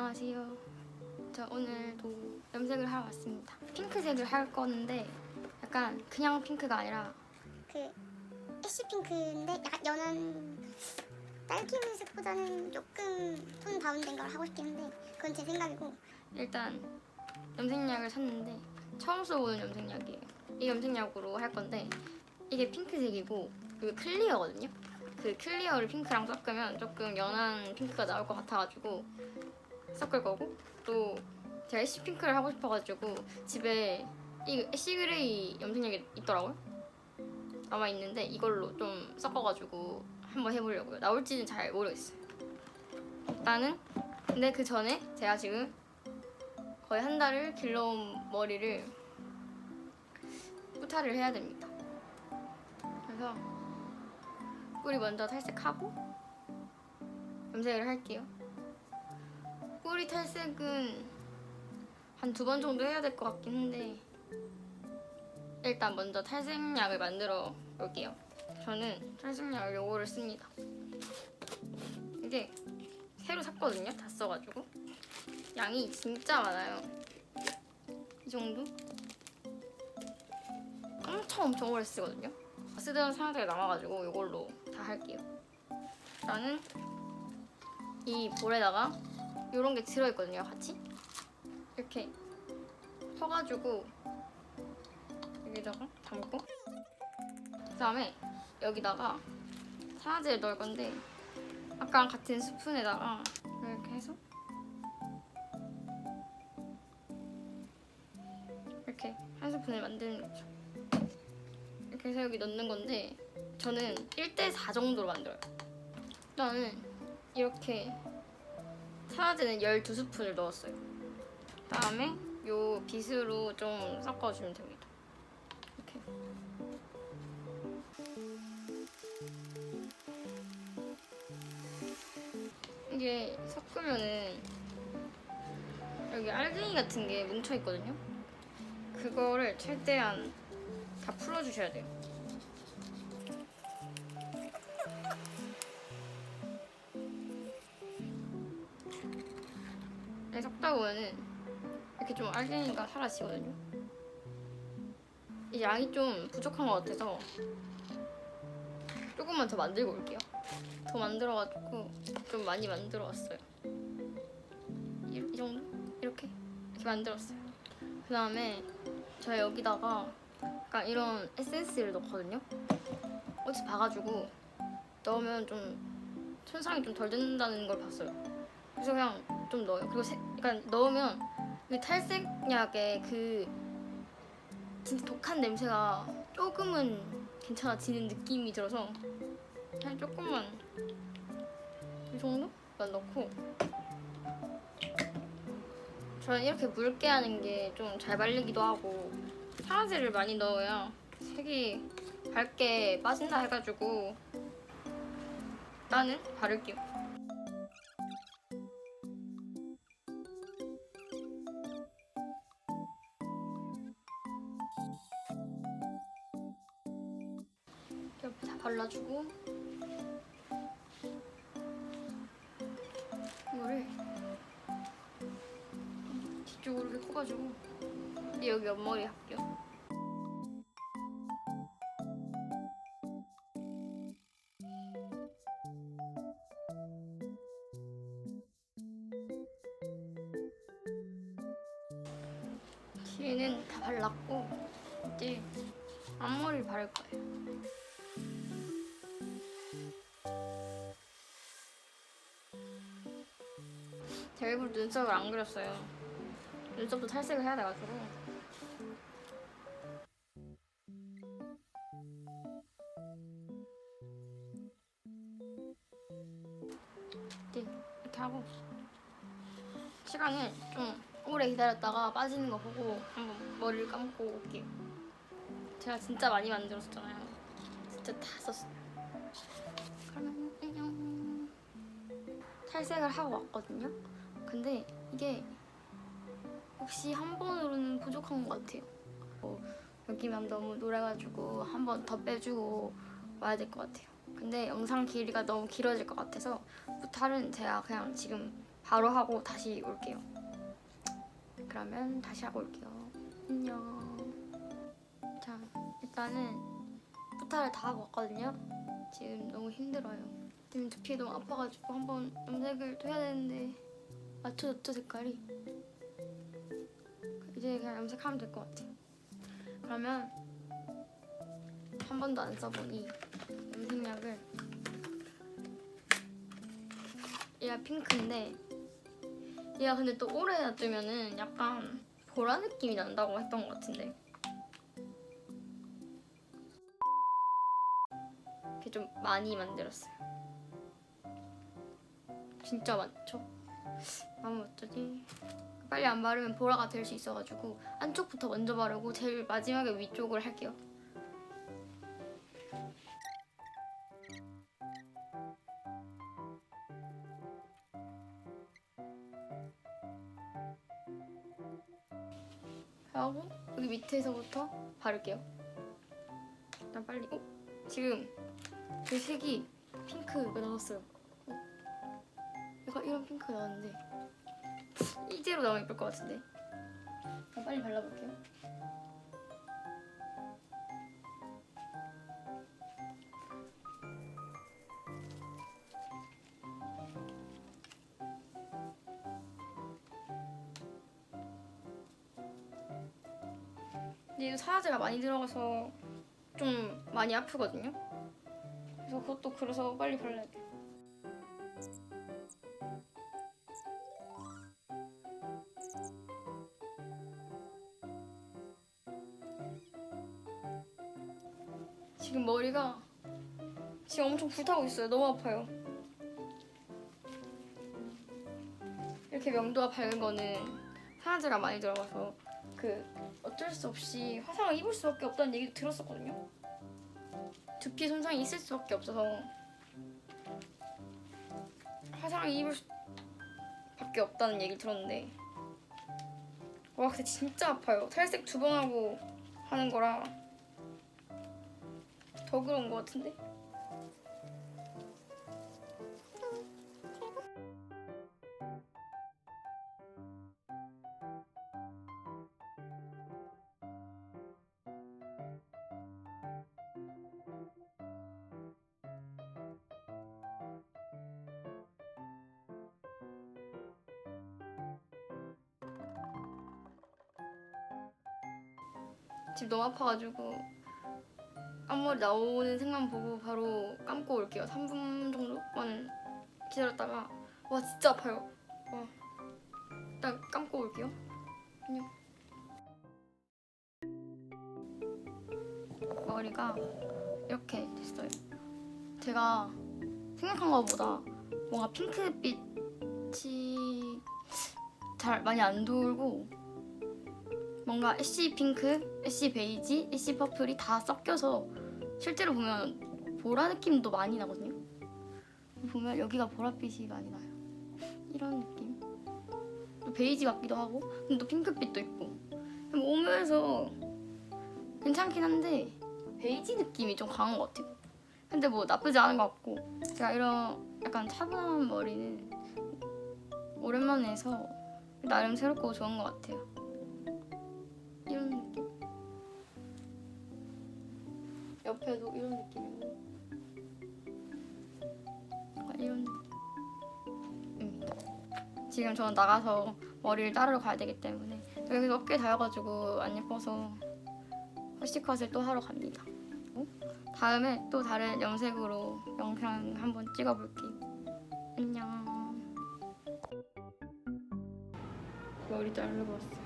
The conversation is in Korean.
안녕하세요. 저 오늘도 염색을 하러 왔습니다. 핑크색을 할 건데 약간 그냥 핑크가 아니라 그 애쉬 핑크인데 약간 연한 딸기색보다는 조금 톤 다운된 걸 하고 싶긴 한데 그건 제 생각이고 일단 염색약을 샀는데 처음 써보는 염색약이에요. 이 염색약으로 할 건데 이게 핑크색이고 이게 클리어거든요. 그 클리어를 핑크랑 섞으면 조금 연한 핑크가 나올 것 같아가지고 섞을 거고 또 제가 애쉬 핑크를 하고 싶어가지고 집에 이 애쉬 그레이 염색약이 있더라고요. 남아 있는데 이걸로 좀 섞어가지고 한번 해보려고요. 나올지는 잘 모르겠어요. 일단은 근데 그 전에 제가 지금 거의 한 달을 길러온 머리를 뿌타를 해야 됩니다. 그래서 뿌리 먼저 탈색하고 염색을 할게요. 뿌리 탈색은 한 두 번 정도 해야 될 것 같긴 한데 일단 먼저 탈색약을 만들어 볼게요. 저는 탈색약을 요거를 씁니다. 이게 새로 샀거든요. 다 써가지고 양이 진짜 많아요. 이 정도? 엄청 엄청 오래 쓰거든요. 쓰던 상태가 남아가지고 이걸로 다 할게요. 나는 이 볼에다가 이런 게 들어있거든요. 같이 이렇게 퍼가지고 여기다가 담고 그 다음에 여기다가 산화제를 넣을 건데 아까랑 같은 스푼에다가 이렇게 해서 이렇게 한 스푼을 만드는 거죠. 이렇게 해서 여기 넣는 건데 저는 1대4 정도로 만들어요. 일단은 이렇게 산화제는 12스푼을 넣었어요. 그다음에 요 빗으로 좀 섞어주면 됩니다. 이렇게. 이게 섞으면은 여기 알갱이 같은 게 뭉쳐 있거든요. 그거를 최대한 다 풀어주셔야 돼요. 이렇게 섞다 보면은 이렇게 좀 알갱이가 사라지거든요. 이 양이 좀 부족한 것 같아서 조금만 더 만들고 올게요. 더 만들어가지고 좀 많이 만들어 왔어요. 이, 이 정도? 이렇게 이렇게 만들었어요. 그 다음에 저 여기다가 약간 이런 에센스를 넣거든요. 어디서 봐가지고 넣으면 좀 손상이 좀 덜 된다는 걸 봤어요. 그래서 그냥 좀 넣어요. 그리고 세, 약간 넣으면 그 탈색약의 그 진짜 독한 냄새가 조금은 괜찮아지는 느낌이 들어서 그냥 조금만 이 정도만 넣고 저는 이렇게 묽게 하는 게 좀 잘 발리기도 하고 산화제를 많이 넣어야 색이 밝게 빠진다 해가지고 나는 바를게요. 발라주고 이거를 뒤쪽으로 이렇게 꽂아주고 근데 여기 옆머리 할게요. 뒤에는 다 발랐고 이제 앞머리를 바를 거예요. 일부러 눈썹을 안 그렸어요. 눈썹도 탈색을 해야 돼가지고. 네, 이렇게 하고 시간을 좀 오래 기다렸다가 빠지는 거 보고 한번 머리를 감고 올게요. 제가 진짜 많이 만들었잖아요. 진짜 다 썼어요. 그러면 안녕. 탈색을 하고 왔거든요. 근데 이게 혹시 한 번으로는 부족한 것 같아요. 뭐 여기만 너무 노래가지고 한 번 더 빼주고 와야 될 것 같아요. 근데 영상 길이가 너무 길어질 것 같아서 부탈은 제가 그냥 지금 바로 하고 다시 올게요. 그러면 다시 하고 올게요. 안녕. 자, 일단은 부타를 다 하고 왔거든요. 지금 너무 힘들어요. 지금 두피 너무 아파가지고 한번 염색을 또 해야 되는데 맞춰졌죠 색깔이? 이제 그냥 염색하면 될 것 같아요. 그러면 한 번도 안 써보니 염색약을 얘가 핑크인데 얘가 근데 또 오래 놔두면은 약간 보라 느낌이 난다고 했던 것 같은데 이렇게 좀 많이 만들었어요 진짜 많죠? 아무 어쩌지? 빨리 안 바르면 보라가 될 수 있어가지고 안쪽부터 먼저 바르고 제일 마지막에 위쪽을 할게요 하고 여기 밑에서부터 바를게요. 일단 빨리. 어? 지금 제 색이 핑크가 나왔어요. 핑크가 나왔는데 이대로 나오면 예쁠 것 같은데. 그럼 빨리 발라볼게요. 근데 이거 사야제가 많이 들어가서 좀 많이 아프거든요. 그래서 그것도 그래서 빨리 발라야 돼. 지금 머리가 지금 엄청 불타고 있어요. 너무 아파요. 이렇게 명도가 밝은 거는 사야제가 많이 들어가서 그 어쩔 수 없이 화상을 입을 수밖에 없다는 얘기도 들었었거든요. 두피 손상이 있을 수밖에 없어서 화상을 입을 수밖에 없다는 얘기를 들었는데 와 근데 진짜 아파요. 탈색 두 번 하고 하는 거라 더 그런 것 같은데. 지금 너무 아파가지고 앞머리 나오는 생각 보고 바로 감고 올게요. 3분 정도만 기다렸다가 와 진짜 아파요. 와 일단 감고 올게요. 안녕. 머리가 이렇게 됐어요. 제가 생각한 것보다 뭔가 핑크빛이 잘 많이 안 돌고 뭔가 애쉬 핑크, 애쉬 베이지, 애쉬 퍼플이 다 섞여서 실제로 보면 보라 느낌도 많이 나거든요. 보면 여기가 보랏빛이 많이 나요. 이런 느낌. 또 베이지 같기도 하고, 근데 또 핑크빛도 있고. 오면서 괜찮긴 한데 베이지 느낌이 좀 강한 것 같아요. 근데 뭐 나쁘지 않은 것 같고, 제가 이런 약간 차분한 머리는 오랜만에 해서 나름 새롭고 좋은 것 같아요. 이런 느낌. 옆에도 이런 느낌이고 약간 이런 느낌입니다. 지금 저는 나가서 머리를 자르러 가야 되기 때문에 여기서 어깨 닿아가지고 안 예뻐서 허쉬컷을 또 하러 갑니다. 어? 다음에 또 다른 염색으로 영상 한번 찍어볼게요. 안녕. 머리 자르고 왔어.